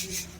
Jesus.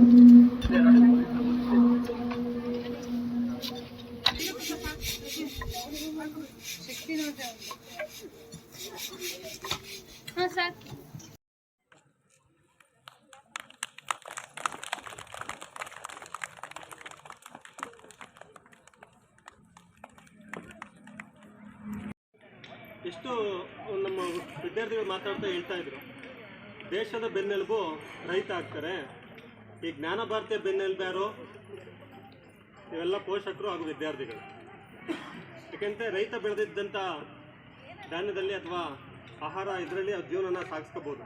Sir ಎಷ್ಟು ನಮ್ಮ ವಿದ್ಯಾರ್ಥಿಗಳು ಮಾತಾಡ್ತಾ ಹೇಳ್ತಾ ಇದ್ರು, ದೇಶದ ಬೆನ್ನೆಲುಬು ರೈತ ಆಗ್ತಾರೆ, ಈ ಜ್ಞಾನ ಭಾರತೀಯ ಬೆನ್ನೆಲುಬು ಯಾರು? ಇವೆಲ್ಲ ಪೋಷಕರು ಹಾಗೂ ವಿದ್ಯಾರ್ಥಿಗಳು. ಯಾಕೆಂದರೆ ರೈತ ಬೆಳೆದಿದ್ದಂಥ ಧಾನ್ಯದಲ್ಲಿ ಅಥವಾ ಆಹಾರ ಇದರಲ್ಲಿ ಅವ್ರ ಜೀವನನ ಸಾಗಿಸ್ಕೋಬೋದು.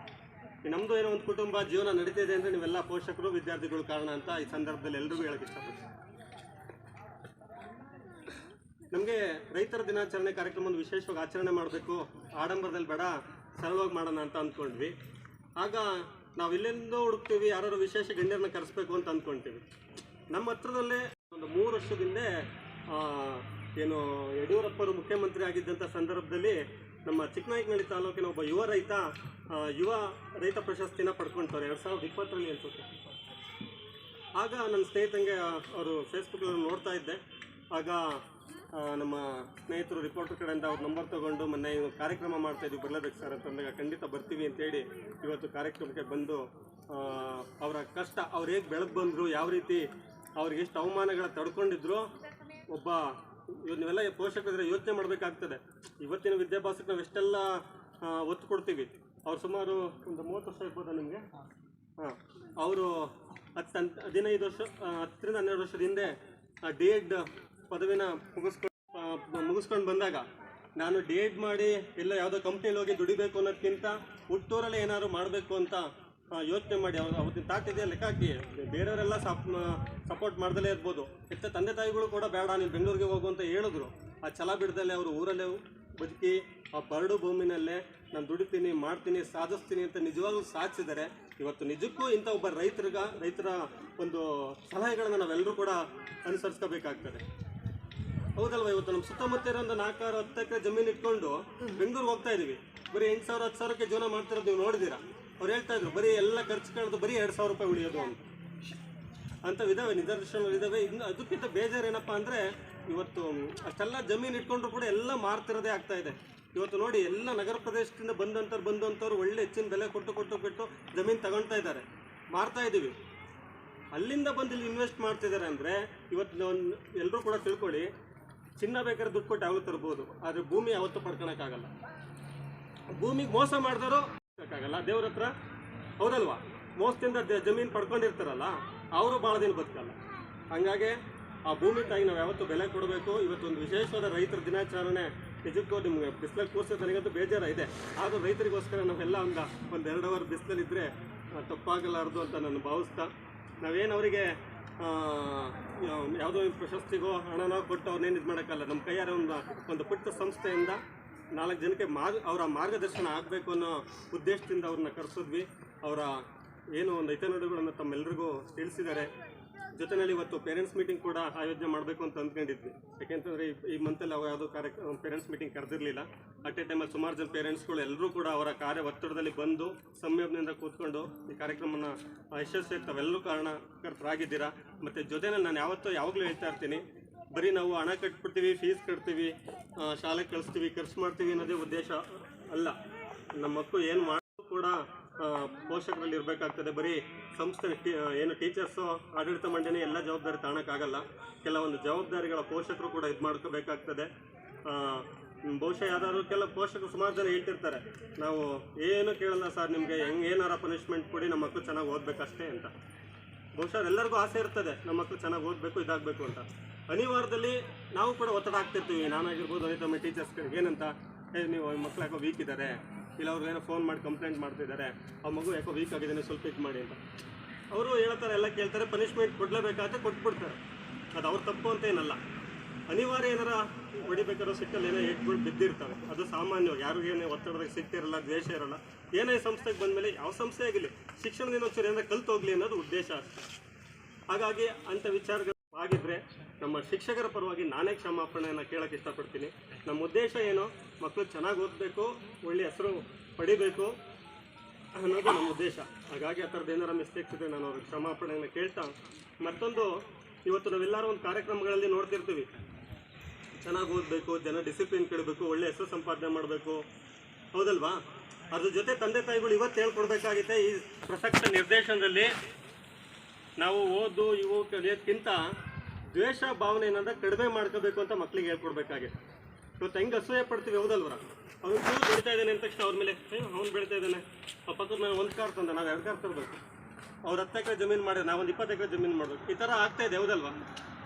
ನಮ್ಮದು ಏನೋ ಒಂದು ಕುಟುಂಬ ಜೀವನ ನಡೀತಿದೆ ಅಂದರೆ ನೀವೆಲ್ಲ ಪೋಷಕರು, ವಿದ್ಯಾರ್ಥಿಗಳು ಕಾರಣ ಅಂತ ಈ ಸಂದರ್ಭದಲ್ಲಿ ಎಲ್ರಿಗೂ ಹೇಳಕ್ಕೆ ಇಷ್ಟಪಡ್ತೀನಿ. ನಮಗೆ ರೈತರ ದಿನಾಚರಣೆ ಕಾರ್ಯಕ್ರಮವನ್ನು ವಿಶೇಷವಾಗಿ ಆಚರಣೆ ಮಾಡಬೇಕು. ಆಡಂಬರದಲ್ಲಿ ಬೇಡ, ಸರಳವಾಗಿ ಮಾಡೋಣ ಅಂತ ಅಂದ್ಕೊಂಡ್ವಿ. ಆಗ ನಾವು ಇಲ್ಲಿಂದ ಹುಡುಕ್ತೀವಿ ಯಾರು ವಿಶೇಷ ಗಣ್ಯರನ್ನ ಕರೆಸ್ಬೇಕು ಅಂತ ಅಂದ್ಕೊಳ್ತೀವಿ ನಮ್ಮ ಹತ್ರದಲ್ಲೇ ಒಂದು ಮೂರು ವರ್ಷದಿಂದ ಏನು ಯಡಿಯೂರಪ್ಪರು ಮುಖ್ಯಮಂತ್ರಿ ಆಗಿದ್ದಂಥ ಸಂದರ್ಭದಲ್ಲಿ ನಮ್ಮ ಚಿಕ್ಕನಾಯಕನಹಳ್ಳಿ ತಾಲೂಕಿನ ಒಬ್ಬ ಯುವ ರೈತ ಯುವ ರೈತ ಪ್ರಶಸ್ತಿನ ಪಡ್ಕೊಳ್ತಾರೆ ಎರಡು ಸಾವಿರದ ಇಪ್ಪತ್ತರಲ್ಲಿ ಅನ್ಸುತ್ತೆ ಆಗ ನನ್ನ ಸ್ನೇಹಿತಂಗೆ ಅವರು ಫೇಸ್ಬುಕ್ಕಲ್ಲಿ ನೋಡ್ತಾ ಇದ್ದೆ. ಆಗ ನಮ್ಮ ಸ್ನೇಹಿತರು ರಿಪೋರ್ಟರ್ ಕಡೆಯಿಂದ ಅವ್ರ ನಂಬರ್ ತೊಗೊಂಡು ಮೊನ್ನೆ ಕಾರ್ಯಕ್ರಮ ಮಾಡ್ತಾ ಇದ್ವಿ ಬರಲೇಬೇಕು ಸರ್ ಅಂತಂದಾಗ ಖಂಡಿತ ಬರ್ತೀವಿ ಅಂತೇಳಿ ಇವತ್ತು ಕಾರ್ಯಕ್ರಮಕ್ಕೆ ಬಂದು ಅವರ ಕಷ್ಟ ಅವ್ರು ಹೇಗೆ ಬೆಳೆದು ಬಂದರು, ಯಾವ ರೀತಿ ಅವ್ರಿಗೆ ಎಷ್ಟು ಅವಮಾನಗಳ ತಡ್ಕೊಂಡಿದ್ರು, ಒಬ್ಬ ನೀವೆಲ್ಲ ಪೋಷಕರ ಯೋಚನೆ ಮಾಡಬೇಕಾಗ್ತದೆ. ಇವತ್ತಿನ ವಿದ್ಯಾಭ್ಯಾಸಕ್ಕೆ ನಾವು ಎಷ್ಟೆಲ್ಲ ಒತ್ತು ಕೊಡ್ತೀವಿ. ಅವ್ರು ಸುಮಾರು ಒಂದು ಮೂವತ್ತು ವರ್ಷ ಇರ್ಬೋದಾ ನಿಮಗೆ? ಹಾಂ. ಅವರು ಹತ್ತು ಹದಿನೈದು ವರ್ಷ ಹತ್ತರಿಂದ ಹನ್ನೆರಡು ವರ್ಷದ ಹಿಂದೆ ಡಿ ಎಡ್ ಪದವಿನ ಮುಗಿಸ್ಕೊಂಡು ಮುಗಿಸ್ಕೊಂಡು ಬಂದಾಗ ನಾನು ಡಿ ಎಡ್ ಮಾಡಿ ಎಲ್ಲ ಯಾವುದೋ ಕಂಪ್ನಿಲಿ ಹೋಗಿ ದುಡಿಬೇಕು ಅನ್ನೋದಕ್ಕಿಂತ ಹುಟ್ಟೂರಲ್ಲೇ ಏನಾದ್ರು ಮಾಡಬೇಕು ಅಂತ ಯೋಚನೆ ಮಾಡಿ, ಅವ್ರು ಅವತ್ತಿನ ತಾಟಿದೆ ಲೆಕ್ಕ ಹಾಕಿ. ಬೇರೆಯವರೆಲ್ಲ ಸಪ್ ಸಪೋರ್ಟ್ ಮಾಡ್ದಲೇ ಇರ್ಬೋದು. ಹೆಚ್ಚು ತಂದೆ ತಾಯಿಗಳು ಕೂಡ ಬೇಡ, ನೀನು ಬೆಂಗಳೂರಿಗೆ ಹೋಗು ಅಂತ ಹೇಳಿದ್ರು. ಆ ಛಲ ಬಿಡ್ದಲ್ಲೇ ಅವರು ಊರಲ್ಲೇ ಬದುಕಿ, ಆ ಬರಡು ಭೂಮಿನಲ್ಲೇ ನಾನು ದುಡಿತೀನಿ, ಮಾಡ್ತೀನಿ, ಸಾಧಿಸ್ತೀನಿ ಅಂತ ನಿಜವಾಗ್ಲೂ ಸಾಧಿಸಿದರೆ. ಇವತ್ತು ನಿಜಕ್ಕೂ ಇಂಥ ಒಬ್ಬ ರೈತರಿಗ, ರೈತರ ಒಂದು ಸಲಹೆಗಳನ್ನು ನಾವೆಲ್ಲರೂ ಕೂಡ ಅನುಸರಿಸ್ಕೋಬೇಕಾಗ್ತದೆ. ಹೌದಲ್ವ? ಇವತ್ತು ನಮ್ಮ ಸುತ್ತಮುತ್ತ ಇರೋ ಒಂದು ನಾಲ್ಕಾರು ಹತ್ತು ಎಕರೆ ಜಮೀನು ಇಟ್ಕೊಂಡು ಬೆಂಗಳೂರಿಗೆ ಹೋಗ್ತಾ ಇದೀವಿ. ಬರೀ ಎಂಟು ಸಾವಿರ, ಹತ್ತು ಸಾವಿರಕ್ಕೆ ಜೀವನ ಮಾಡ್ತಿರೋದು ನೀವು ನೋಡಿದ್ದೀರಾ? ಅವ್ರು ಹೇಳ್ತಾ ಇದ್ರು, ಬರೀ ಎಲ್ಲ ಖರ್ಚು ಕಳೆದು ಬರೀ ಎರಡು ಸಾವಿರ ರೂಪಾಯಿ ಉಳಿಯೋದು ಅಂತ. ಅಂಥವಿದ್ದಾವೆ ನಿದರ್ಶನಗಳಿದ್ದಾವೆ ಇನ್ನು ಅದಕ್ಕಿಂತ ಬೇಜಾರು ಏನಪ್ಪ ಅಂದರೆ, ಇವತ್ತು ಅಷ್ಟೆಲ್ಲ ಜಮೀನು ಇಟ್ಕೊಂಡ್ರು ಕೂಡ ಎಲ್ಲ ಮಾರ್ತಿರೋದೇ ಆಗ್ತಾ ಇದೆ. ಇವತ್ತು ನೋಡಿ, ಎಲ್ಲ ನಗರ ಪ್ರದೇಶದಿಂದ ಬಂದಂಥವ್ರು ಬಂದಂಥವ್ರು ಒಳ್ಳೆ ಹೆಚ್ಚಿನ ಬೆಲೆ ಕೊಟ್ಟು ಕೊಟ್ಟು ಬಿಟ್ಟು ಜಮೀನು ತಗೊಳ್ತಾ ಇದ್ದಾರೆ. ಮಾರ್ತಾ ಇದ್ದೀವಿ ಅಲ್ಲಿಂದ ಬಂದು ಇಲ್ಲಿ ಇನ್ವೆಸ್ಟ್ ಮಾಡ್ತಿದ್ದಾರೆ ಅಂದರೆ, ಇವತ್ತು ಎಲ್ಲರೂ ಕೂಡ ತಿಳ್ಕೊಳ್ಳಿ, ಚಿನ್ನ ಬೇಕಾದ್ರೆ ದುಡ್ಡು ಕೊಟ್ಟು ಯಾವತ್ತೂ ತರ್ಬೋದು, ಆದರೆ ಭೂಮಿ ಯಾವತ್ತೂ ಪಡ್ಕೊಳಕ್ಕಾಗಲ್ಲ. ಭೂಮಿಗೆ ಮೋಸ ಮಾಡಿದವರು ಆಗಲ್ಲ ದೇವ್ರ ಹತ್ರ ಹೌದಲ್ವಾ? ಮೋಸದಿಂದ ಜಮೀನು ಪಡ್ಕೊಂಡಿರ್ತಾರಲ್ಲ, ಅವರು ಭಾಳ ದಿನ ಬದುಕಲ್ಲ. ಹಂಗಾಗಿ ಆ ಭೂಮಿ ತಾಯಿ ನಾವು ಯಾವತ್ತೂ ಬೆಲೆ ಕೊಡಬೇಕು. ಇವತ್ತೊಂದು ವಿಶೇಷವಾದ ರೈತರ ದಿನಾಚರಣೆ ನಿಜಕ್ಕೂ ನಿಮಗೆ ಬಿಸಿಲಲ್ಲಿ ಕೂರ್ಸೋ ನನಗಂತೂ ಬೇಜಾರ ಇದೆ. ಆದರೂ ರೈತರಿಗೋಸ್ಕರ ನಾವೆಲ್ಲ ಒಂದು ಒಂದು ಎರಡು ಅವರ್ ಬಿಸಿಲಲ್ಲಿದ್ದರೆ ತಪ್ಪಾಗಲಾರ್ದು ಅಂತ ನಾನು ಭಾವಿಸ್ತಾ, ನಾವೇನು ಅವರಿಗೆ ಯಾವುದೋ ಪ್ರಶಸ್ತಿಗೋ ಹಣನೋ ಕೊಟ್ಟು ಅವ್ರನ್ನೇನು ಇದು ಮಾಡೋಕ್ಕಲ್ಲ. ನಮ್ಮ ಕೈಯಾರ ಒಂದು ಒಂದು ಪುಟ್ಟ ಸಂಸ್ಥೆಯಿಂದ ನಾಲ್ಕು ಜನಕ್ಕೆ ಮಾರ್ಗ, ಅವರ ಮಾರ್ಗದರ್ಶನ ಆಗಬೇಕು ಅನ್ನೋ ಉದ್ದೇಶದಿಂದ ಅವ್ರನ್ನ ಕರೆಸಿದ್ವಿ. ಅವರ ಏನು ಒಂದು ಹಿತನುಡಿಗಳನ್ನು ತಮ್ಮೆಲ್ಲರಿಗೂ ತಿಳಿಸಿದ್ದಾರೆ. ಜೊತೆಯಲ್ಲಿ ಇವತ್ತು ಪೇರೆಂಟ್ಸ್ ಮೀಟಿಂಗ್ ಕೂಡ ಆಯೋಜನೆ ಮಾಡಬೇಕು ಅಂತ ಅಂದ್ಕೊಂಡಿದ್ವಿ. ಯಾಕೆಂತಂದರೆ ಈ ಮಂತಲ್ಲಿ ಅವ ಯಾವುದೋ ಕಾರ್ಯ ಪೇರೆಂಟ್ಸ್ ಮೀಟಿಂಗ್ ಕರೆದಿರಲಿಲ್ಲ. ಅಟ್ ಎ ಟೈಮಲ್ಲಿ ಸುಮಾರು ಜನ ಪೇರೆಂಟ್ಸ್ಗಳು ಎಲ್ಲರೂ ಕೂಡ ಅವರ ಕಾರ್ಯ ಒತ್ತಡದಲ್ಲಿ ಬಂದು ಸಂಯಮದಿಂದ ಕೂತ್ಕೊಂಡು ಈ ಕಾರ್ಯಕ್ರಮನ ಯಶಸ್ವಿ ತಾವೆಲ್ಲರೂ ಕಾರಣಕರ್ತರಾಗಿದ್ದೀರಾ ಮತ್ತು ಜೊತೆನಲ್ಲಿ ನಾನು ಯಾವತ್ತೂ ಯಾವಾಗಲೂ ಹೇಳ್ತಾ ಇರ್ತೀನಿ, ಬರೀ ನಾವು ಹಣ ಕಟ್ಬಿಡ್ತೀವಿ ಫೀಸ್ ಕಟ್ತೀವಿ ಶಾಲೆಗೆ ಕಳಿಸ್ತೀವಿ, ಖರ್ಚು ಮಾಡ್ತೀವಿ ಅನ್ನೋದೇ ಉದ್ದೇಶ ಅಲ್ಲ. ನಮ್ಮ ಮಕ್ಕಳು ಏನು ಮಾಡೋದು ಕೂಡ ಪೋಷಕರಲ್ಲಿ ಇರಬೇಕಾಗ್ತದೆ. ಬರೀ ಸಂಸ್ಥೆ ಏನು ಟೀಚರ್ಸು, ಆಡಳಿತ ಮಂಡಳಿ ಎಲ್ಲ ಜವಾಬ್ದಾರಿ ತಾಣಕ್ಕಾಗಲ್ಲ. ಕೆಲವೊಂದು ಜವಾಬ್ದಾರಿಗಳ ಪೋಷಕರು ಕೂಡ ಇದು ಮಾಡ್ಕೋಬೇಕಾಗ್ತದೆ. ಬಹುಶಃ ಯಾವ್ದಾದ್ರು ಕೆಲವು ಪೋಷಕರು ಸುಮಾರು ಜನ ಹೇಳ್ತಿರ್ತಾರೆ. ನಾವು ಏನು ಕೇಳಲ್ಲ ಸರ್ ನಿಮಗೆ, ಹೆಂಗೆ, ಏನಾರ ಪನಿಷ್ಮೆಂಟ್ ಕೊಡಿ ನಮ್ಮ ಮಕ್ಕಳು ಚೆನ್ನಾಗಿ ಓದಬೇಕಷ್ಟೇ ಅಂತ. ಬಹುಶಃ ಎಲ್ಲರಿಗೂ ಆಸೆ ಇರ್ತದೆ ನಮ್ಮ ಮಕ್ಕಳು ಚೆನ್ನಾಗಿ ಓದಬೇಕು, ಇದಾಗಬೇಕು ಅಂತ. ಅನಿವಾರ್ಯದಲ್ಲಿ ನಾವು ಕೂಡ ಒತ್ತಡ ಆಗ್ತಿರ್ತೀವಿ. ನಾನಾಗಿರ್ಬೋದು ಅದೇ ತಮ್ಮ ಟೀಚರ್ಸ್ಗಳಿಗೆ ಏನಂತ ನೀವು ಮಕ್ಳು ಯಾಕೋ ವೀಕ್ ಇದ್ದಾರೆ ಇಲ್ಲ, ಅವ್ರಿಗೆ ಏನೋ ಫೋನ್ ಮಾಡಿ ಕಂಪ್ಲೇಂಟ್ ಮಾಡ್ತಿದ್ದಾರೆ ಆ ಮಗು ಯಾಕೋ ವೀಕ್ ಆಗಿದ್ದಾನೆ, ಸ್ವಲ್ಪ ಇದು ಮಾಡಿ ಅಂತ. ಅವರು ಹೇಳ್ತಾರೆ ಎಲ್ಲ ಕೇಳ್ತಾರೆ ಪನಿಷ್ಮೆಂಟ್ ಕೊಡಲೇಬೇಕಾದ್ರೆ ಕೊಟ್ಬಿಡ್ತಾರೆ. ಅದು ಅವ್ರ ತಪ್ಪು ಅಂತ ಏನಲ್ಲ. ಅನಿವಾರ್ಯ ಏನಾರ ಹೊಡಿಬೇಕಾದ್ರೂ ಸಿಕ್ಕಲ್ಲಿ ಏನೋ ಏಟ್ಗಳು ಬಿದ್ದಿರ್ತಾರೆ ಅದು ಸಾಮಾನ್ಯವಾಗಿ ಯಾರಿಗೂ ಏನೇ ಒತ್ತಡದಾಗ ಸಿಗ್ತಿರಲ್ಲ ದ್ವೇಷ ಇರಲ್ಲ. ಏನೇ ಸಂಸ್ಥೆಗೆ ಬಂದಮೇಲೆ ಯಾವ ಸಂಸ್ಥೆ ಆಗಲಿ ಶಿಕ್ಷಣದಿಂದ ಒಂಚೂರು ಏನಾರ ಕಲ್ತು ಹೋಗ್ಲಿ ಅನ್ನೋದು ಉದ್ದೇಶ ಅಷ್ಟೆ. ಹಾಗಾಗಿ ಅಂಥ ವಿಚಾರಗಳು ಆಗಿದ್ರೆ ನಮ್ಮ ಶಿಕ್ಷಕರ ಪರವಾಗಿ ನಾನೇ ಕ್ಷಮಾಪಣೆಯನ್ನು ಕೇಳಕ್ಕೆ ಇಷ್ಟಪಡ್ತೀನಿ. ನಮ್ಮ ಉದ್ದೇಶ ಏನು? ಮಕ್ಕಳು ಚೆನ್ನಾಗಿ ಓದಬೇಕು, ಒಳ್ಳೆ ಹೆಸರು ಪಡಿಬೇಕು ಅನ್ನೋದು ನಮ್ಮ ಉದ್ದೇಶ. ಹಾಗಾಗಿ ಆ ಥರದ್ದು ಏನಾರ ಮಿಸ್ಟೇಕ್ಸ್ ಇದೆ ನಾನು ಅವ್ರಿಗೆ ಕ್ಷಮಾಪಣೆಯನ್ನು ಕೇಳ್ತಾ, ಮತ್ತೊಂದು ಇವತ್ತು ನಾವೆಲ್ಲರೂ ಒಂದು ಕಾರ್ಯಕ್ರಮಗಳಲ್ಲಿ ನೋಡ್ತಿರ್ತೀವಿ. ಚೆನ್ನಾಗಿ ಓದಬೇಕು, ಜನ ಡಿಸಿಪ್ಲಿನ್ ಕೇಳಬೇಕು ಒಳ್ಳೆ ಹೆಸರು ಸಂಪಾದನೆ ಮಾಡಬೇಕು. ಹೌದಲ್ವಾ? ಅದ್ರ ಜೊತೆ ತಂದೆ ತಾಯಿಗಳು ಇವತ್ತು ಹೇಳ್ಕೊಡ್ಬೇಕಾಗಿತ್ತೆ, ಈ ಪ್ರಸಕ್ತ ನಿರ್ದೇಶನದಲ್ಲಿ ನಾವು ಓದು, ಇವು ಕಲಿಯೋದ್ಕಿಂತ ದ್ವೇಷ ಏನಂದ್ರೆ ಕಡಿಮೆ ಮಾಡ್ಕೋಬೇಕು ಅಂತ ಮಕ್ಕಳಿಗೆ ಹೇಳ್ಕೊಡ್ಬೇಕಾಗಿದೆ ಇವತ್ತು ಹೆಂಗೆ ಅಸೂಯೆ ಪಡ್ತೀವಿ ಹೌದಲ್ವರ ಅವ್ನು ಕೂಡ ಬೆಳಿತಾ ಇದ್ದಾನೆ ಅಂದ ತಕ್ಷಣ ಅವ್ರ ಮೇಲೆ ಅವ್ನು ಬೆಳಿತಾ ಇದ್ದಾನೆ. ಆ ಪಕ್ಕದ ಮೇಲೆ ಒಂದು ಕಾರ್ ತಂದ, ನಾವು ಎರಡು ಕಾರ್ ತರಬೇಕು. ಅವ್ರು ಹತ್ತು ಎಕರೆ ಜಮೀನು ಮಾಡಿದ್ರೆ ನಾವು ಒಂದು ಇಪ್ಪತ್ತು ಎಕರೆ ಜಮೀನು ಮಾಡಬೇಕು. ಈ ಥರ ಆಗ್ತಾ ಇದೆ, ಹೌದಲ್ವಾ?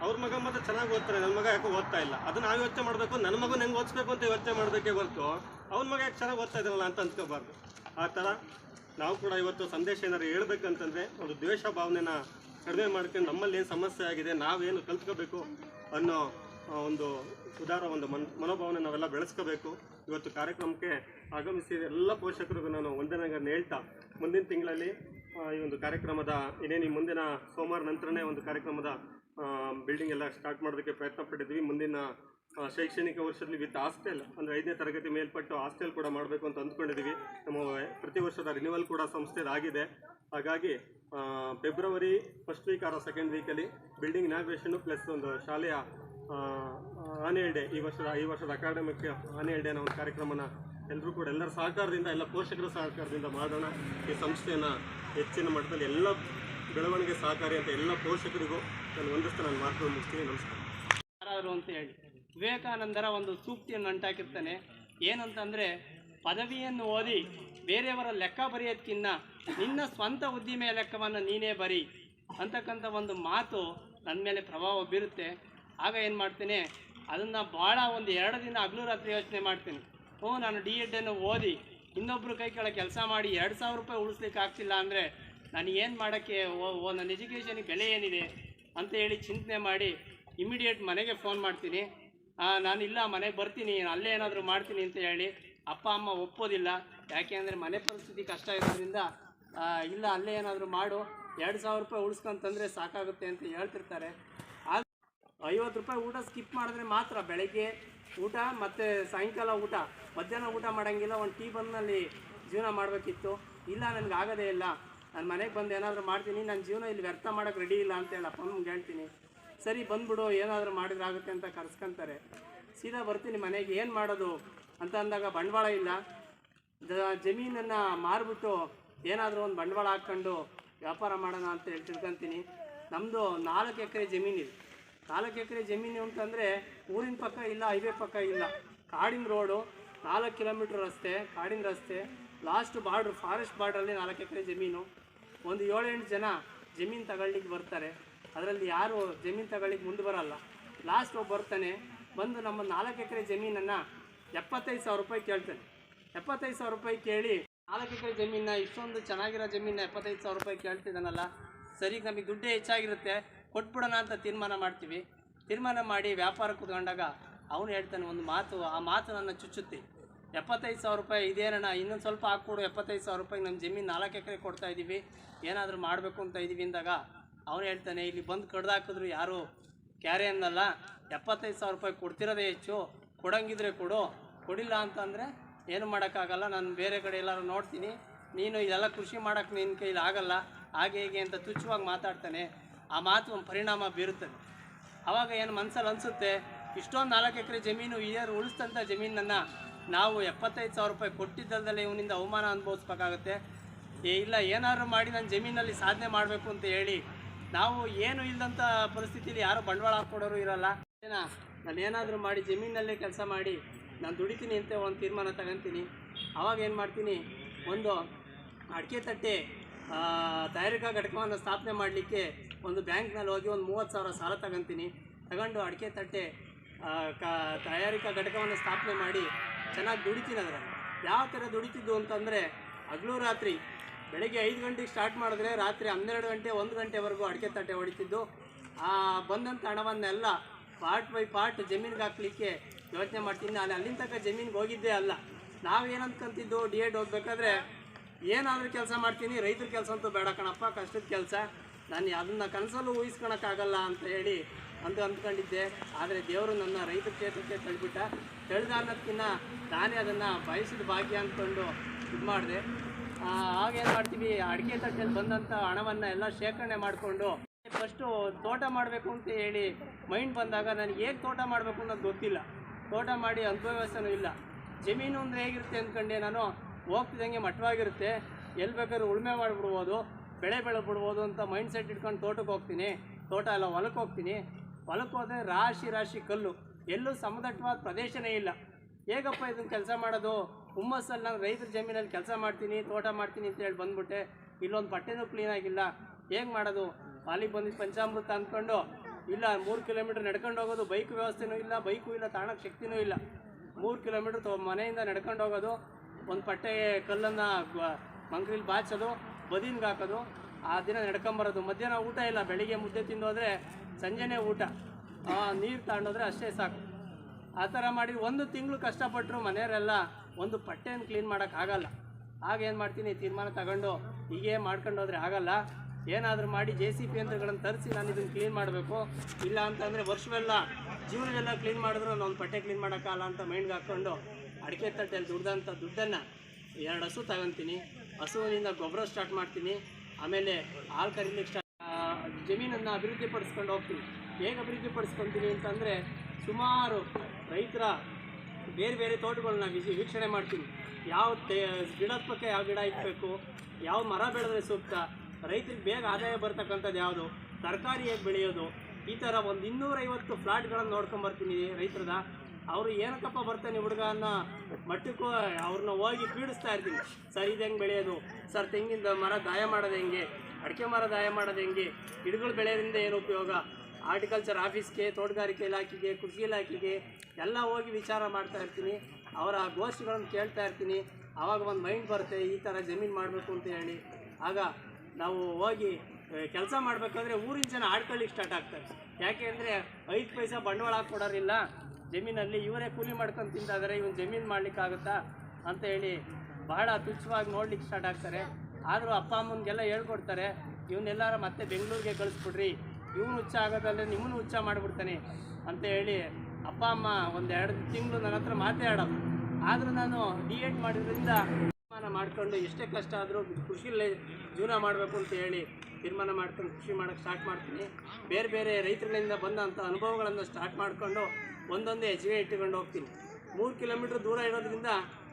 ಅವ್ರ ಮಗ ಮತ್ತೆ ಚೆನ್ನಾಗಿ ಓದ್ತಾರೆ ನನ್ನ ಮಗ ಯಾಕೋ ಓದ್ತಾ ಇಲ್ಲ. ಅದು ನಾವು ಯೋಚನೆ ಮಾಡಬೇಕು ನನ್ನ ಮಗನ ಹೆಂಗೆ ಓದಿಸ್ಬೇಕು ಅಂತ ಯೋಚನೆ ಮಾಡೋದಕ್ಕೆ ಹೊರತು ಅವ್ನ ಮಗ ಯಾಕೆ ಚೆನ್ನಾಗಿ ಓದ್ತಾ ಇದ್ದಾನಲ್ಲ ಅಂತ ಅಂದ್ಕೋಬಾರ್ದು. ಆ ಥರ ನಾವು ಕೂಡ ಇವತ್ತು ಸಂದೇಶ ಏನಾದ್ರು ಹೇಳ್ಬೇಕಂತಂದ್ರೆ, ಒಂದು ದ್ವೇಷ ಭಾವನೆನ ಕಡಿಮೆ ಮಾಡ್ಕೊಂಡು ನಮ್ಮಲ್ಲಿ ಏನು ಸಮಸ್ಯೆ ಆಗಿದೆ, ನಾವೇನು ಕಲ್ತ್ಕೋಬೇಕು ಅನ್ನೋ ಒಂದು ಉದಾರ ಒಂದು ಮನ್, ಮನೋಭಾವನೆ ನಾವೆಲ್ಲ ಬೆಳೆಸ್ಕೋಬೇಕು. ಇವತ್ತು ಕಾರ್ಯಕ್ರಮಕ್ಕೆ ಆಗಮಿಸಿ ಎಲ್ಲ ಪೋಷಕರಿಗೂ ನಾನು ವಂದನೆಗಳನ್ನು ಹೇಳ್ತಾ, ಮುಂದಿನ ತಿಂಗಳಲ್ಲಿ ಈ ಒಂದು ಕಾರ್ಯಕ್ರಮದ ಇನ್ನೇನು ಈ ಮುಂದಿನ ಸೋಮವಾರ ನಂತರನೇ ಒಂದು ಕಾರ್ಯಕ್ರಮದ ಬಿಲ್ಡಿಂಗ್ ಎಲ್ಲ ಸ್ಟಾರ್ಟ್ ಮಾಡೋದಕ್ಕೆ ಪ್ರಯತ್ನ ಪಟ್ಟಿದ್ವಿ ಮುಂದಿನ ಶೈಕ್ಷಣಿಕ ವರ್ಷದಲ್ಲಿ ವಿತ್ ಹಾಸ್ಟೆಲ್, ಅಂದರೆ ಐದನೇ ತರಗತಿ ಮೇಲ್ಪಟ್ಟು ಹಾಸ್ಟೆಲ್ ಕೂಡ ಮಾಡಬೇಕು ಅಂತ ಅಂದ್ಕೊಂಡಿದ್ದೀವಿ. ನಮ್ಮ ಪ್ರತಿ ವರ್ಷದ ರಿನ್ಯೂವಲ್ ಕೂಡ ಸಂಸ್ಥೆದಾಗಿದೆ. ಹಾಗಾಗಿ ಫೆಬ್ರವರಿ ಫಸ್ಟ್ ವೀಕ್ ಆರೋ ಸೆಕೆಂಡ್ ವೀಕಲ್ಲಿ ಬಿಲ್ಡಿಂಗ್ ಇನಾಗ್ರೇಷನು ಪ್ಲಸ್ ಒಂದು ಶಾಲೆಯ ಆನ್ಯಲ್ ಡೇ ಈ ವರ್ಷದ ಈ ವರ್ಷದ ಅಕಾಡೆಮಿಕ್ ಆನ್ಯಲ್ ಡೇನ ಒಂದು ಕಾರ್ಯಕ್ರಮನ ಎಲ್ಲರೂ ಕೂಡ ಎಲ್ಲರ ಸಹಕಾರದಿಂದ, ಎಲ್ಲ ಪೋಷಕರ ಸಹಕಾರದಿಂದ ಮಾಡೋಣ. ಈ ಸಂಸ್ಥೆಯನ್ನು ಹೆಚ್ಚಿನ ಮಟ್ಟದಲ್ಲಿ ಎಲ್ಲ ಬೆಳವಣಿಗೆ ಸಹಕಾರಿ ಅಂತ ಎಲ್ಲ ಪೋಷಕರಿಗೂ ನಾನು ಒಂದಷ್ಟು ನಾನು ಮಾತುಗಳು ಮುಗಿಸ್ತೀನಿ. ನಮಸ್ಕಾರ. ಯಾರಾದರು ಅಂತ ಹೇಳಿ. ವಿವೇಕಾನಂದರ ಒಂದು ಸೂಕ್ತಿಯನ್ನು ಅಂಟಾಕಿರ್ತಾನೆ. ಏನಂತಂದರೆ ಪದವಿಯನ್ನು ಓದಿ ಬೇರೆಯವರ ಲೆಕ್ಕ ಬರೆಯೋದಕ್ಕಿಂತ ನಿನ್ನ ಸ್ವಂತ ಉದ್ದಿಮೆಯ ಲೆಕ್ಕವನ್ನು ನೀನೇ ಬರಿ ಅಂತಕ್ಕಂಥ ಒಂದು ಮಾತು ನನ್ನ ಮೇಲೆ ಪ್ರಭಾವ ಬೀರುತ್ತೆ. ಆಗ ಏನು ಮಾಡ್ತೀನಿ? ಅದನ್ನು ಭಾಳ ಒಂದು ಎರಡು ದಿನ ಹಗಲು ರಾತ್ರಿ ಯೋಚನೆ ಮಾಡ್ತೀನಿ. ಹ್ಞೂ ನಾನು ಡಿ ಎಡ್ಡನ್ನು ಓದಿ ಇನ್ನೊಬ್ಬರು ಕೈ ಕೆಳಗೆ ಕೆಲಸ ಮಾಡಿ ಎರಡು ಸಾವಿರ ರೂಪಾಯಿ ಉಳಿಸ್ಲಿಕ್ಕೆ ಆಗ್ತಿಲ್ಲ ಅಂದರೆ ನಾನು ಏನು ಮಾಡೋಕ್ಕೆ? ಓ ಓ, ನನ್ನ ಎಜುಕೇಷನಿಗೆ ಬೆಲೆ ಏನಿದೆ? ಅಂತ ಹೇಳಿ ಚಿಂತನೆ ಮಾಡಿ ಇಮಿಡಿಯೇಟ್ ಮನೆಗೆ ಫೋನ್ ಮಾಡ್ತೀನಿ. ನಾನು ಇಲ್ಲ ಮನೆಗೆ ಬರ್ತೀನಿ, ಅಲ್ಲೇ ಏನಾದರೂ ಮಾಡ್ತೀನಿ ಅಂತ ಹೇಳಿ ಅಪ್ಪ, ಅಮ್ಮ ಒಪ್ಪೋದಿಲ್ಲ. ಯಾಕೆ ಅಂದರೆ ಮನೆ ಪರಿಸ್ಥಿತಿ ಕಷ್ಟ ಇರೋದ್ರಿಂದ ಇಲ್ಲ, ಅಲ್ಲೇ ಏನಾದರೂ ಮಾಡು. ಎರಡು ಸಾವಿರ ರೂಪಾಯಿ ಉಳಿಸ್ಕೊಂತಂದರೆ ಸಾಕಾಗುತ್ತೆ ಅಂತ ಹೇಳ್ತಿರ್ತಾರೆ. ಆಗ ಐವತ್ತು ರೂಪಾಯಿ ಊಟ ಸ್ಕಿಪ್ ಮಾಡಿದ್ರೆ ಮಾತ್ರ ಬೆಳಗ್ಗೆ ಊಟ ಮತ್ತು ಸಾಯಂಕಾಲ ಊಟ. ಮಧ್ಯಾಹ್ನ ಊಟ ಮಾಡೋಂಗಿಲ್ಲ, ಒಂದು ಟೀ ಬಂದ್ನಲ್ಲಿ ಜೀವನ ಮಾಡಬೇಕಿತ್ತು. ಇಲ್ಲ, ನನಗೆ ಆಗೋದೇ ಇಲ್ಲ. ನಾನು ಮನೆಗೆ ಬಂದು ಏನಾದರೂ ಮಾಡ್ತೀನಿ. ನನ್ನ ಜೀವನ ಇಲ್ಲಿ ವ್ಯರ್ಥ ಮಾಡೋಕ್ಕೆ ರೆಡಿ ಇಲ್ಲ ಅಂತ ಹೇಳಪ್ಪ ಅಮ್ಮಂಗೆ ಹೇಳ್ತೀನಿ. ಸರಿ, ಬಂದುಬಿಡು, ಏನಾದರೂ ಮಾಡಿದ್ರೆ ಆಗುತ್ತೆ ಅಂತ ಕರ್ಸ್ಕೊಂತಾರೆ. ಸೀದಾ ಬರ್ತೀನಿ ಮನೆಗೆ. ಏನು ಮಾಡೋದು? ಅಂತ ಅಂದಾಗ ಬಂಡವಾಳ ಇಲ್ಲ. ಜಮೀನನ್ನು ಮಾರ್ಬಿಟ್ಟು ಏನಾದರೂ ಒಂದು ಬಂಡವಾಳ ಹಾಕ್ಕೊಂಡು ವ್ಯಾಪಾರ ಮಾಡೋಣ ಅಂತ ಹೇಳಿ ತಿಳ್ಕೊಂತೀನಿ. ನಮ್ಮದು ನಾಲ್ಕು ಎಕರೆ ಜಮೀನಿದೆ ನಾಲ್ಕು ಎಕರೆ ಜಮೀನು ಅಂತಂದರೆ ಊರಿನ ಪಕ್ಕ ಇಲ್ಲ, ಹೈವೇ ಪಕ್ಕ ಇಲ್ಲ. ಕಾಡಿನ ರೋಡು, ನಾಲ್ಕು ಕಿಲೋಮೀಟ್ರ್ ರಸ್ತೆ, ಕಾಡಿನ ರಸ್ತೆ, ಲಾಸ್ಟ್ ಬಾರ್ಡ್ರ್, ಫಾರೆಸ್ಟ್ ಬಾರ್ಡ್ರಲ್ಲಿ ನಾಲ್ಕು ಎಕರೆ ಜಮೀನು. ಒಂದು ಏಳೆಂಟು ಜನ ಜಮೀನು ತಗೊಳ್ಳಿಕ್ಕೆ ಬರ್ತಾರೆ. ಅದರಲ್ಲಿ ಯಾರು ಜಮೀನು ತಗೊಳ್ಳಿಕ್ಕೆ ಮುಂದೆ ಬರಲ್ಲ. ಲಾಸ್ಟ್ ಒಬ್ಬ ಬರ್ತಾನೆ. ಬಂದು ನಮ್ಮ ನಾಲ್ಕು ಎಕರೆ ಜಮೀನನ್ನು ಎಪ್ಪತ್ತೈದು ಸಾವಿರ ರೂಪಾಯಿ ಕೇಳ್ತಾನೆ. ಎಪ್ಪತ್ತೈದು ಸಾವಿರ ರೂಪಾಯಿ ಕೇಳಿ, ನಾಲ್ಕು ಎಕರೆ ಜಮೀನ ಇಷ್ಟೊಂದು ಚೆನ್ನಾಗಿರೋ ಜಮೀನ ಎಪ್ಪತ್ತೈದು ಸಾವಿರ ರೂಪಾಯಿ ಕೇಳ್ತಿದ್ದಾನಲ್ಲ, ಸರಿ, ನಮಗೆ ದುಡ್ಡೇ ಹೆಚ್ಚಾಗಿರುತ್ತೆ, ಕೊಟ್ಬಿಡೋಣ ಅಂತ ತೀರ್ಮಾನ ಮಾಡ್ತೀವಿ. ತೀರ್ಮಾನ ಮಾಡಿ ವ್ಯಾಪಾರ ಕೂತ್ಕೊಂಡಾಗ ಅವನು ಹೇಳ್ತಾನೆ ಒಂದು ಮಾತು, ಆ ಮಾತು ನನ್ನ ಚುಚ್ಚುತ್ತೆ. ಎಪ್ಪತ್ತೈದು ಸಾವಿರ ರೂಪಾಯಿ ಇದೇನಣ್ಣ, ಇನ್ನೊಂದು ಸ್ವಲ್ಪ ಹಾಕ್ಬಿಡು ಎಪ್ಪತ್ತೈದು ಸಾವಿರ ರೂಪಾಯಿ ನಮ್ಮ ಜಮೀನು ನಾಲ್ಕು ಎಕರೆ ಕೊಡ್ತಾ ಇದ್ದೀವಿ ಏನಾದರೂ ಮಾಡಬೇಕು ಅಂತ ಇದ್ದೀವಿ ಅಂದಾಗ ಅವನು ಹೇಳ್ತಾನೆ, ಇಲ್ಲಿ ಬಂದು ಕಡ್ದು ಹಾಕಿದ್ರು ಯಾರು? ಕ್ಯಾರೆ ಅನ್ನಲ್ಲ, ಎಪ್ಪತ್ತೈದು ಸಾವಿರ ರೂಪಾಯಿ ಕೊಡ್ತಿರೋದೇ ಹೆಚ್ಚು ಕೊಡಂಗಿದ್ರೆ ಕೊಡು. ಕೊಡಿಲ್ಲ ಅಂತಂದರೆ ಏನು ಮಾಡೋಕ್ಕಾಗಲ್ಲ. ನಾನು ಬೇರೆ ಕಡೆ ಎಲ್ಲರೂ ನೋಡ್ತೀನಿ. ನೀನು ಇದೆಲ್ಲ ಕೃಷಿ ಮಾಡೋಕ್ಕೆ ನಿನ್ನ ಕೈಲಿ ಆಗಲ್ಲ. ಹಾಗೆ ಹೀಗೆ ಅಂತ ತುಚ್ಛವಾಗಿ ಮಾತಾಡ್ತಾನೆ. ಆ ಮಾತು ಒಂದು ಪರಿಣಾಮ ಬೀರುತ್ತದೆ. ಆವಾಗ ಏನು ಮನಸ್ಸಲ್ಲಿ ಅನಿಸುತ್ತೆ, ಇಷ್ಟೊಂದು ನಾಲ್ಕು ಎಕರೆ ಜಮೀನು ಇಯರ್ ಉಳಿಸ್ತಂಥ ಜಮೀನನ್ನು ನಾವು ಎಪ್ಪತ್ತೈದು ಸಾವಿರ ರೂಪಾಯಿ ಕೊಟ್ಟಿದ್ದಲ್ಲದೆ ಇವನಿಂದ ಅವಮಾನ ಅನುಭವಿಸ್ಬೇಕಾಗತ್ತೆ. ಏ, ಇಲ್ಲ, ಏನಾದರೂ ಮಾಡಿ ನಾನು ಜಮೀನಲ್ಲಿ ಸಾಧನೆ ಮಾಡಬೇಕು ಅಂತ ಹೇಳಿ. ನಾವು ಏನು ಇಲ್ಲದಂಥ ಪರಿಸ್ಥಿತಿಯಲ್ಲಿ ಯಾರು ಬಂಡವಾಳ ಹಾಕ್ಕೊಡೋರು ಇರೋಲ್ಲ. ಏನ? ನಾನು ಏನಾದರೂ ಮಾಡಿ ಜಮೀನಲ್ಲೇ ಕೆಲಸ ಮಾಡಿ ನಾನು ದುಡಿತೀನಿ ಅಂತ ಒಂದು ತೀರ್ಮಾನ ತಗೊಂತೀನಿ. ಅವಾಗ ಏನು ಮಾಡ್ತೀನಿ? ಒಂದು ಅಡಿಕೆ ತಟ್ಟೆ ತಯಾರಿಕಾ ಘಟಕವನ್ನು ಸ್ಥಾಪನೆ ಮಾಡಲಿಕ್ಕೆ ಒಂದು ಬ್ಯಾಂಕ್ನಲ್ಲಿ ಹೋಗಿ ಒಂದು ಮೂವತ್ತು ಸಾವಿರ ಸಾಲ ತಗೊಂತೀನಿ. ತಗೊಂಡು ಅಡಿಕೆ ತಟ್ಟೆ ಕ, ತಯಾರಿಕಾ ಘಟಕವನ್ನು ಸ್ಥಾಪನೆ ಮಾಡಿ ಚೆನ್ನಾಗಿ ದುಡಿತೀನಿ ಅದರಲ್ಲಿ. ಯಾವ ಥರ ದುಡಿತಿದ್ದು ಅಂತಂದರೆ, ಹಗಲು ರಾತ್ರಿ, ಬೆಳಗ್ಗೆ ಐದು ಗಂಟೆಗೆ ಸ್ಟಾರ್ಟ್ ಮಾಡಿದ್ರೆ ರಾತ್ರಿ ಹನ್ನೆರಡು ಗಂಟೆ, ಒಂದು ಗಂಟೆವರೆಗೂ ಅಡಿಕೆ ತಟ್ಟೆ ಹೊಡಿತಿದ್ದು. ಆ ಬಂದಂಥ ಹಣವನ್ನೆಲ್ಲ ಪಾರ್ಟ್ ಬೈ ಪಾರ್ಟ್ ಜಮೀನಿಗೆ ಹಾಕ್ಲಿಕ್ಕೆ ಯೋಚನೆ ಮಾಡ್ತೀನಿ. ನಾನು ಅಲ್ಲಿನ ತನಕ ಜಮೀನಿಗೆ ಹೋಗಿದ್ದೇ ಅಲ್ಲ. ನಾವೇನು ಅನ್ಕೊಂತಿದ್ದು ಡಿ ಎಡ್ ಹೋಗ್ಬೇಕಾದ್ರೆ ಏನಾದರೂ ಕೆಲಸ ಮಾಡ್ತೀನಿ. ರೈತರ ಕೆಲಸ ಅಂತೂ ಬೇಡ ಕಣಪ್ಪ, ಕಷ್ಟದ ಕೆಲಸ. ನಾನು ಅದನ್ನು ಕನಸಲ್ಲೂ ಊಹಿಸ್ಕೊಳಕ್ಕಾಗಲ್ಲ ಅಂತ ಹೇಳಿ ಅಂತ ಅಂದ್ಕೊಂಡಿದ್ದೆ. ಆದರೆ ದೇವರು ನನ್ನ ರೈತ ಕ್ಷೇತ್ರಕ್ಕೆ ತಳ್ಳಿಬಿಟ್ಟ ತಳ್ಳಿದ ಅನ್ನೋದಕ್ಕಿಂತ ನಾನೇ ಅದನ್ನು ಬಯಸಿದ ಭಾಗ್ಯ ಅಂದ್ಕೊಂಡು ಇದು ಮಾಡಿದೆ. ಆಗೇನು ಮಾಡ್ತೀವಿ? ಅಡಿಕೆ ತಟ್ಟೆಯಲ್ಲಿ ಬಂದಂಥ ಹಣವನ್ನು ಎಲ್ಲ ಶೇಖರಣೆ ಮಾಡಿಕೊಂಡು ಫಸ್ಟು ತೋಟ ಮಾಡಬೇಕು ಅಂತ ಹೇಳಿ ಮೈಂಡ್ ಬಂದಾಗ ನನಗೆ ಹೇಗೆ ತೋಟ ಮಾಡಬೇಕು ಅನ್ನೋದು ಗೊತ್ತಿಲ್ಲ. ತೋಟ ಮಾಡಿ ಅನುಭವ್ಯವಸ್ಥೆನೂ ಇಲ್ಲ. ಜಮೀನು ಅಂದರೆ ಹೇಗಿರುತ್ತೆ ಅಂದ್ಕೊಂಡೆ ನಾನು, ಹೋಗ್ತಿದ್ದಂಗೆ ಮಟ್ಟವಾಗಿರುತ್ತೆ ಎಲ್ಲಿ ಬೇಕಾದ್ರೂ ಉಳುಮೆ ಮಾಡಿಬಿಡ್ಬೋದು, ಬೆಳೆ ಬೆಳೆ ಬಿಡ್ಬೋದು ಅಂತ ಮೈಂಡ್ ಸೆಟ್ ಇಟ್ಕೊಂಡು ತೋಟಕ್ಕೆ ಹೋಗ್ತೀನಿ. ತೋಟ ಎಲ್ಲ ಹೊಲಕ್ಕೆ ಹೋಗ್ತೀನಿ. ಹೊಲಕ್ಕೆ ಹೋದರೆ ರಾಶಿ ರಾಶಿ ಕಲ್ಲು. ಎಲ್ಲೂ ಸಮದಟ್ಟವಾದ ಪ್ರದೇಶನೇ ಇಲ್ಲ. ಹೇಗಪ್ಪ ಇದನ್ನು ಕೆಲಸ ಮಾಡೋದು? ಹುಮ್ಮಸ್ಸಲ್ಲಿ ನಾನು ರೈತರ ಜಮೀನಲ್ಲಿ ಕೆಲಸ ಮಾಡ್ತೀನಿ, ತೋಟ ಮಾಡ್ತೀನಿ ಅಂತ ಹೇಳಿ ಬಂದ್ಬಿಟ್ಟೆ. ಇಲ್ಲೊಂದು ಬಟ್ಟೆನೂ ಕ್ಲೀನಾಗಿಲ್ಲ ಹೇಗೆ ಮಾಡೋದು? ಅಲ್ಲಿಗೆ ಬಂದಿದ್ದು ಪಂಚಾಮೃತ ಅಂದ್ಕೊಂಡು ಇಲ್ಲ, ಮೂರು ಕಿಲೋಮೀಟ್ರ್ ನಡ್ಕೊಂಡು ಹೋಗೋದು ಬೈಕ್ ವ್ಯವಸ್ಥೆನೂ ಇಲ್ಲ, ಬೈಕು ಇಲ್ಲ, ತಾಣಕ್ಕೆ ಶಕ್ತಿನೂ ಇಲ್ಲ. ಮೂರು ಕಿಲೋಮೀಟ್ರ್ ತೊ ಮನೆಯಿಂದ ನಡ್ಕೊಂಡು ಹೋಗೋದು, ಒಂದು ಪಟ್ಟೆ ಕಲ್ಲನ್ನು ಮಂಕ್ರಿಲಿ ಬಾಚೋದು ಬದೀನ್ಗೆ ಹಾಕೋದು, ಆ ದಿನ ನಡ್ಕೊಂಬರೋದು. ಮಧ್ಯಾಹ್ನ ಊಟ ಇಲ್ಲ, ಬೆಳಿಗ್ಗೆ ಮುದ್ದೆ ತಿಂದು ಹೋದರೆ ಸಂಜೆನೇ ಊಟ. ನೀರು ತಗೊಂಡೋದ್ರೆ ಅಷ್ಟೇ ಸಾಕು. ಆ ಥರ ಮಾಡಿ ಒಂದು ತಿಂಗಳು ಕಷ್ಟಪಟ್ಟರು ಮನೆಯವರೆಲ್ಲ ಒಂದು ಪಟ್ಟೆಯನ್ನು ಕ್ಲೀನ್ ಮಾಡೋಕ್ಕಾಗಲ್ಲ ಆಗೇನು ಮಾಡ್ತೀನಿ, ತೀರ್ಮಾನ ತಗೊಂಡು ಹೀಗೆ ಮಾಡ್ಕೊಂಡು ಹೋದರೆ ಆಗಲ್ಲ. ಏನಾದರೂ ಮಾಡಿ ಜೆ ಸಿ ಪಿ ಯಂತ್ರಗಳನ್ನು ತರಿಸಿ ನಾನು ಇದನ್ನು ಕ್ಲೀನ್ ಮಾಡಬೇಕು. ಇಲ್ಲ ಅಂತಂದರೆ ವರ್ಷವೆಲ್ಲ ಜೀವನವೆಲ್ಲ ಕ್ಲೀನ್ ಮಾಡಿದ್ರು ನಾನು ಒಂದು ಪಟ್ಟೆ ಕ್ಲೀನ್ ಮಾಡೋಕ್ಕಲ್ಲ ಅಂತ ಮೈಂಡ್ಗೆ ಹಾಕ್ಕೊಂಡು ಅಡಿಕೆ ತಟ್ಟೆಯಲ್ಲಿ ದುಡ್ದಂಥ ದುಡ್ಡನ್ನು ಎರಡು ಹಸು ತಗೊಂತೀನಿ. ಹಸುವಿನಿಂದ ಗೊಬ್ಬರ ಸ್ಟಾರ್ಟ್ ಮಾಡ್ತೀನಿ. ಆಮೇಲೆ ಹಾಲು ಕರೀಲಿಕ್ಕೆ ಸ್ಟಾರ್ಟ್ ಜಮೀನನ್ನು ಅಭಿವೃದ್ಧಿ ಪಡಿಸ್ಕೊಂಡು ಹೋಗ್ತೀನಿ. ಹೇಗೆ ಅಭಿವೃದ್ಧಿ ಪಡಿಸ್ಕೊತೀನಿ ಅಂತಂದರೆ ಸುಮಾರು ರೈತರ ಬೇರೆ ಬೇರೆ ತೋಟಗಳನ್ನ ವಿಸಿ ವೀಕ್ಷಣೆ ಮಾಡ್ತೀನಿ. ಯಾವ ತೇ ಗಿಡದ ಪಕ್ಕ ಯಾವ ಗಿಡ ಇಕ್ಕಬೇಕು ಯಾವ ಮರ ಬೆಳೆದ್ರೆ ಸೂಕ್ತ ರೈತರಿಗೆ ಬೇಗ ಆದಾಯ ಬರ್ತಕ್ಕಂಥದ್ದು ಯಾವುದು? ತರಕಾರಿ ಹೇಗೆ ಬೆಳೆಯೋದು. ಈ ಥರ ಒಂದು ಇನ್ನೂರೈವತ್ತು ಫ್ಲಾಟ್ಗಳನ್ನು ನೋಡ್ಕೊಂಬರ್ತೀನಿ ರೈತರದ. ಅವರು ಏನಕ್ಕಪ್ಪ ಬರ್ತಾನೆ ಹುಡುಗ ಅನ್ನೋ ಮಟ್ಟಕ್ಕೂ ಅವ್ರನ್ನ ಹೋಗಿ ಪೀಡಿಸ್ತಾ ಇರ್ತೀನಿ. ಸರ್, ಇದು ಹೆಂಗೆ ಬೆಳೆಯೋದು? ಸರ್ ತೆಂಗಿನ ಮರ ದಾಯ ಮಾಡೋದು ಹೆಂಗೆ? ಅಡಿಕೆ ಮರ ದಾಯ ಮಾಡೋದು ಹೆಂಗೆ? ಗಿಡಗಳು ಬೆಳೆಯೋದ್ರಿಂದ ಏನು ಉಪಯೋಗ? ಆರ್ಟಿಕಲ್ಚರ್ ಆಫೀಸ್ಗೆ, ತೋಟಗಾರಿಕೆ ಇಲಾಖೆಗೆ, ಕೃಷಿ ಇಲಾಖೆಗೆ ಎಲ್ಲ ಹೋಗಿ ವಿಚಾರ ಮಾಡ್ತಾ ಇರ್ತೀನಿ. ಅವರ ಗೋಷ್ಠಿಗಳನ್ನು ಕೇಳ್ತಾ ಇರ್ತೀನಿ. ಆವಾಗ ಒಂದು ಮೈಂಡ್ ಬರುತ್ತೆ, ಈ ಥರ ಜಮೀನು ಮಾಡಬೇಕು ಅಂತ ಹೇಳಿ. ಆಗ ನಾವು ಹೋಗಿ ಕೆಲಸ ಮಾಡಬೇಕಾದ್ರೆ ಊರಿನ ಜನ ಆಡ್ಕೊಳ್ಳಿಕ್ಕೆ ಸ್ಟಾರ್ಟ್ ಆಗ್ತಾರೆ. ಯಾಕೆ ಅಂದರೆ ಐದು ಪೈಸಾ ಬಂಡವಾಳ ಹಾಕ್ಕೊಡೋರಿಲ್ಲ ಜಮೀನಲ್ಲಿ ಇವರೇ ಕೂಲಿ ಮಾಡ್ಕೊಂಡು ತಿಂತಾದರೆ ಇವನು ಜಮೀನು ಮಾಡಲಿಕ್ಕಾಗುತ್ತಾ ಅಂತ ಹೇಳಿ ಬಹಳ ತುಚ್ಛವಾಗಿ ನೋಡ್ಲಿಕ್ಕೆ ಸ್ಟಾರ್ಟ್ ಆಗ್ತಾರೆ. ಆದರೂ ಅಪ್ಪ ಅಮ್ಮನಿಗೆಲ್ಲ ಹೇಳ್ಕೊಡ್ತಾರೆ ಇವನ್ನೆಲ್ಲಾರ ಮತ್ತೆ ಬೆಂಗಳೂರಿಗೆ ಕಳಿಸ್ಬಿಡ್ರಿ. ಇವನು ಹುಚ್ಚ ಆಗೋದಲ್ಲದೆ ನಿಮ್ಮನ್ನು ಹುಚ್ಚ ಮಾಡಿಬಿಡ್ತಾನೆ ಅಂತ ಹೇಳಿ ಅಪ್ಪ ಅಮ್ಮ ಒಂದು ಎರಡು ತಿಂಗಳು ನನ್ನ ಹತ್ರ ಮಾತೇ ಆಡೋದು ಆದರೂ ನಾನು ಡಿ ಎಡ್ ಮಾಡಿದ್ರಿಂದ ತೀರ್ಮಾನ ಮಾಡ್ಕೊಂಡು ಎಷ್ಟೇ ಕಷ್ಟ ಆದರೂ ಕೃಷಿಲೇ ಜೀವನ ಮಾಡಬೇಕು ಅಂತ ಹೇಳಿ ತೀರ್ಮಾನ ಮಾಡ್ಕೊಂಡು ಕೃಷಿ ಮಾಡೋಕ್ಕೆ ಸ್ಟಾರ್ಟ್ ಮಾಡ್ತೀನಿ. ಬೇರೆ ಬೇರೆ ರೈತರುಗಳಿಂದ ಬಂದಂಥ ಅನುಭವಗಳನ್ನು ಸ್ಟಾರ್ಟ್ ಮಾಡಿಕೊಂಡು ಒಂದೊಂದೇ ಹೆಜ್ಜೆ ಇಟ್ಟುಕೊಂಡು ಹೋಗ್ತೀನಿ. ಮೂರು ಕಿಲೋಮೀಟ್ರ್ ದೂರ ಇರೋದ್ರಿಂದ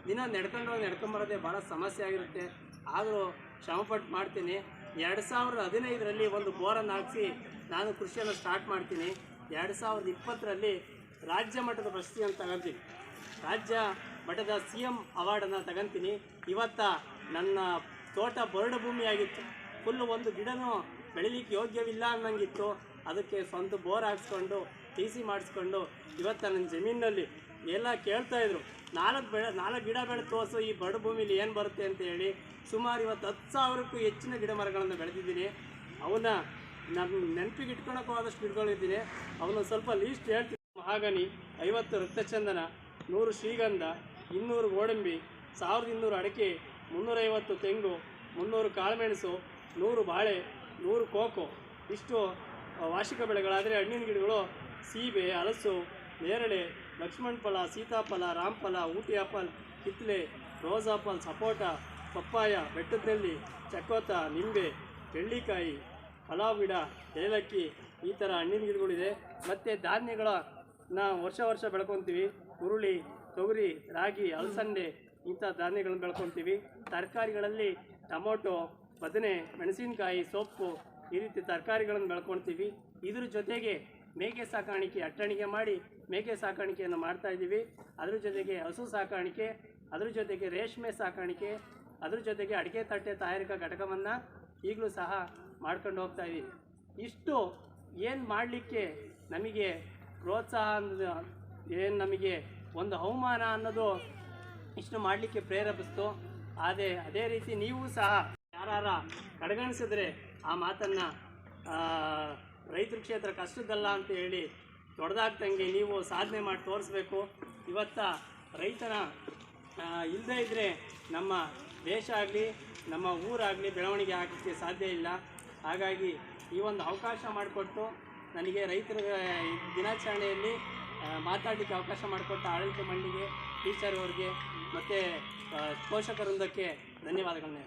ದಿನ ನಡ್ಕೊಂಡು ಹೋಗಿ ನಡ್ಕೊಂಬರೋದೇ ಭಾಳ ಸಮಸ್ಯೆ ಆಗಿರುತ್ತೆ. ಆದರೂ ಶ್ರಮಪಟ್ಟು ಮಾಡ್ತೀನಿ. ಎರಡು ಸಾವಿರದ ಹದಿನೈದರಲ್ಲಿ ಒಂದು ಬೋರನ್ನು ಹಾಕಿಸಿ ನಾನು ಕೃಷಿಯನ್ನು ಸ್ಟಾರ್ಟ್ ಮಾಡ್ತೀನಿ. ಎರಡು ಸಾವಿರದ ಇಪ್ಪತ್ತರಲ್ಲಿ ರಾಜ್ಯ ಮಟ್ಟದ ಪ್ರಶಸ್ತಿಯನ್ನು ತಗೊಂತೀನಿ. ರಾಜ್ಯ ಮಟ್ಟದ ಸಿ ಎಂ ಅವಾರ್ಡನ್ನು ತಗೊಂತೀನಿ. ಇವತ್ತ ನನ್ನ ತೋಟ ಬರಡು ಭೂಮಿಯಾಗಿತ್ತು. ಫುಲ್ಲು ಒಂದು ಗಿಡನೂ ಬೆಳಿಲಿಕ್ಕೆ ಯೋಗ್ಯವಿಲ್ಲ ಅನ್ನಂಗಿತ್ತು. ಅದಕ್ಕೆ ಸ್ವಂತ ಬೋರ್ ಹಾಕ್ಸ್ಕೊಂಡು, ಟಿ ಸಿ ಮಾಡಿಸ್ಕೊಂಡು ಇವತ್ತು ನನ್ನ ಜಮೀನಿನಲ್ಲಿ ಎಲ್ಲ ಕೇಳ್ತಾ ಇದ್ರು. ನಾಲ್ಕು ಬೆಳೆ, ನಾಲ್ಕು ಗಿಡ ಬೆಳೆ ತೋರಿಸು, ಈ ಬರಡು ಭೂಮಿಲಿ ಏನು ಬರುತ್ತೆ ಅಂತ ಹೇಳಿ. ಸುಮಾರು ಇವತ್ತು ಹತ್ತು ಸಾವಿರಕ್ಕೂ ಹೆಚ್ಚಿನ ಗಿಡ ಮರಗಳನ್ನು ಬೆಳೆದಿದ್ದೀನಿ. ಅವನ್ನ ನಮ್ಮ ನೆನಪಿಗೆ ಇಟ್ಕೊಳಕ್ಕೂ ಆದಷ್ಟು ಗಿಡಗಳಿದ್ದೀನಿ ಅವನ್ನ ಸ್ವಲ್ಪ ಲೀಸ್ಟ್ ಹೇಳ್ತೀನಿ. ಮಹಾಗನಿ ಐವತ್ತು ರಕ್ತಚಂದನ, ನೂರು ಶ್ರೀಗಂಧ ಇನ್ನೂರು ಗೋಡಂಬಿ, ಸಾವಿರದ ಇನ್ನೂರು ಅಡಿಕೆ, ಮುನ್ನೂರೈವತ್ತು ತೆಂಗು, ಮುನ್ನೂರು ಕಾಳುಮೆಣಸು, ನೂರು ಬಾಳೆ, ನೂರು ಕೋಕೋ. ಇಷ್ಟು ವಾರ್ಷಿಕ ಬೆಳೆಗಳಾದರೆ ಹಣ್ಣಿನ ಗಿಡಗಳು ಸೀಬೆ, ಹಲಸು, ನೇರಳೆ ಲಕ್ಷ್ಮಣ್ ಫಲ ಸೀತಾಫಲ, ರಾಮಫಲ ಊಟಿ ಆಪಲ್ ಕಿತ್ಲೆ ರೋಸ್ ಆಪಲ್ ಸಪೋಟ, ಪಪ್ಪಾಯ, ಬೆಟ್ಟದಲ್ಲಿ ಚಕೋತ ನಿಂಬೆ, ಬೆಳ್ಳಿಕಾಯಿ ಪಲಾವ್ ಗಿಡ ಏಲಕ್ಕಿ ಈ ಥರ ಹಣ್ಣಿನ ಗಿಡಗಳಿದೆ. ಮತ್ತು ಧಾನ್ಯಗಳನ್ನ ವರ್ಷ ವರ್ಷ ಬೆಳ್ಕೊತೀವಿ. ಹುರುಳಿ ತೊಗರಿ, ರಾಗಿ, ಅಲಸಂದೆ ಇಂಥ ಧಾನ್ಯಗಳನ್ನು ಬೆಳ್ಕೊತೀವಿ. ತರಕಾರಿಗಳಲ್ಲಿ ಟೊಮೊಟೊ, ಬದನೆ, ಮೆಣಸಿನಕಾಯಿ, ಸೊಪ್ಪು ಈ ರೀತಿ ತರಕಾರಿಗಳನ್ನು ಬೆಳ್ಕೊತೀವಿ. ಇದ್ರ ಜೊತೆಗೆ ಮೇಕೆ ಸಾಕಾಣಿಕೆ, ಅಟ್ಟಣಿಗೆ ಮಾಡಿ ಮೇಕೆ ಸಾಕಾಣಿಕೆಯನ್ನು ಮಾಡ್ತಾ ಇದ್ದೀವಿ. ಅದ್ರ ಜೊತೆಗೆ ಹಸು ಸಾಕಾಣಿಕೆ, ಅದ್ರ ಜೊತೆಗೆ ರೇಷ್ಮೆ ಸಾಕಾಣಿಕೆ, ಅದ್ರ ಜೊತೆಗೆ ಅಡಿಕೆ ತಟ್ಟೆ ತಯಾರಿಕಾ ಘಟಕವನ್ನು ಈಗಲೂ ಸಹ ಮಾಡ್ಕೊಂಡು ಹೋಗ್ತಾ ಇದ್ದೀವಿ. ಇಷ್ಟು ಏನು ಮಾಡಲಿಕ್ಕೆ ನಮಗೆ ಪ್ರೋತ್ಸಾಹ ಏನು ನಮಗೆ ಒಂದು ಅವಮಾನ ಅನ್ನೋದು ಇಷ್ಟು ಮಾಡಲಿಕ್ಕೆ ಪ್ರೇರೇಪಿಸ್ತು. ಅದೇ ಅದೇ ರೀತಿ ನೀವು ಸಹ ಯಾರಾರ ಕಡೆಗಣಿಸಿದ್ರೆ ಆ ಮಾತನ್ನು ರೈತರ ಕ್ಷೇತ್ರ ಕಷ್ಟದಲ್ಲ ಅಂತ ಹೇಳಿ ದೊಡ್ಡದಾಗ್ತಂಗೆ ನೀವು ಸಾಧನೆ ಮಾಡಿ ತೋರಿಸ್ಬೇಕು. ಇವತ್ತ ರೈತನ ಇಲ್ಲದೇ ಇದ್ದರೆ ನಮ್ಮ ದೇಶ ಆಗಲಿ, ನಮ್ಮ ಊರಾಗಲಿ ಬೆಳವಣಿಗೆ ಆಗಲಿಕ್ಕೆ ಸಾಧ್ಯ ಇಲ್ಲ. ಹಾಗಾಗಿ ಈ ಒಂದು ಅವಕಾಶ ಮಾಡಿಕೊಟ್ಟು ನನಗೆ ರೈತರ ದಿನಾಚರಣೆಯಲ್ಲಿ ಮಾತಾಡಲಿಕ್ಕೆ ಅವಕಾಶ ಮಾಡಿಕೊಟ್ಟ ಆಡಳಿತ ಮಂಡಿಗೆ ಟೀಚರ್ ಅವ್ರಿಗೆ ಮತ್ತು ಪೋಷಕವೃಂದಕ್ಕೆ ಧನ್ಯವಾದಗಳನ್ನ